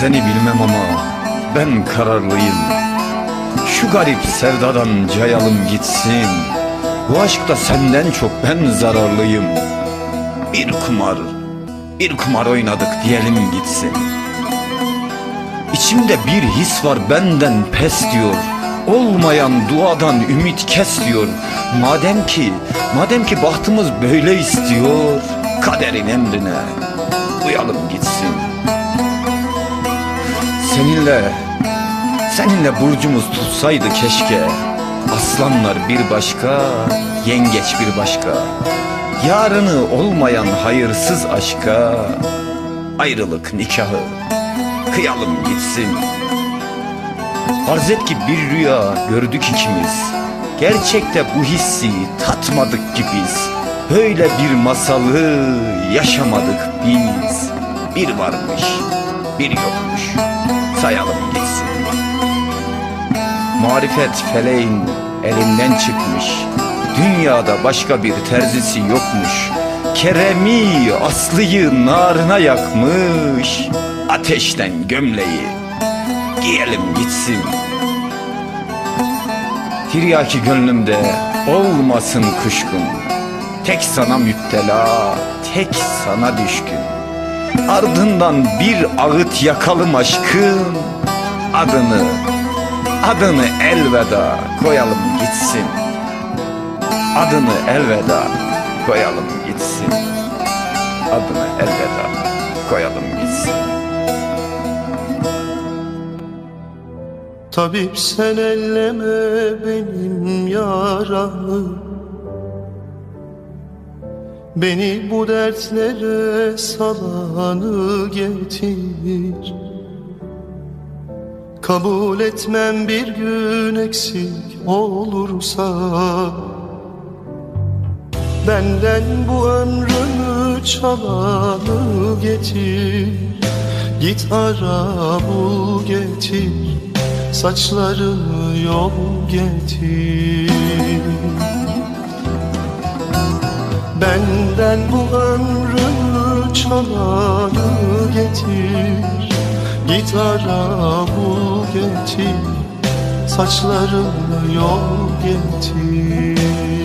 seni bilmem ama ben kararlıyım. Şu garip sevdadan cayalım gitsin. Bu aşkta senden çok ben zararlıyım. Bir kumar, bir kumar oynadık diyelim gitsin. İçimde bir his var benden pes diyor. Olmayan duadan ümit kes diyor. Madem ki, madem ki bahtımız böyle istiyor Kaderin emrine uyalım gitsin Seninle, seninle burcumuz tutsaydı keşke. Aslanlar bir başka, yengeç bir başka. Yarını olmayan hayırsız aşka. Ayrılık nikahı kıyalım gitsin. Farz et ki bir rüya gördük ikimiz. Gerçekte bu hissi tatmadık ki biz. Böyle bir masalı yaşamadık biz. Bir varmış bir yokmuş sayalım gitsin Marifet feleğin elinden çıkmış. Dünyada başka bir terzisi yokmuş. Keremi Aslı'yı narına yakmış. Ateşten gömleği giyelim gitsin. Tiryaki gönlümde olmasın kuşkun. Tek sana müptela, tek sana düşkün Ardından bir ağıt yakalım aşkın Adını, adını elveda koyalım gitsin. Adını elveda koyalım gitsin. Adını elveda koyalım gitsin. Tabip sen elleme benim yaramı Beni bu dertlere salanı getir. Kabul etmem bir gün eksik olursa Benden bu ömrümü çalanı getir. Git ara bul getir. Saçlarını yol getir Benden bu ömrümü çalanı getir. Git ara bul getir Saçlarını yol getir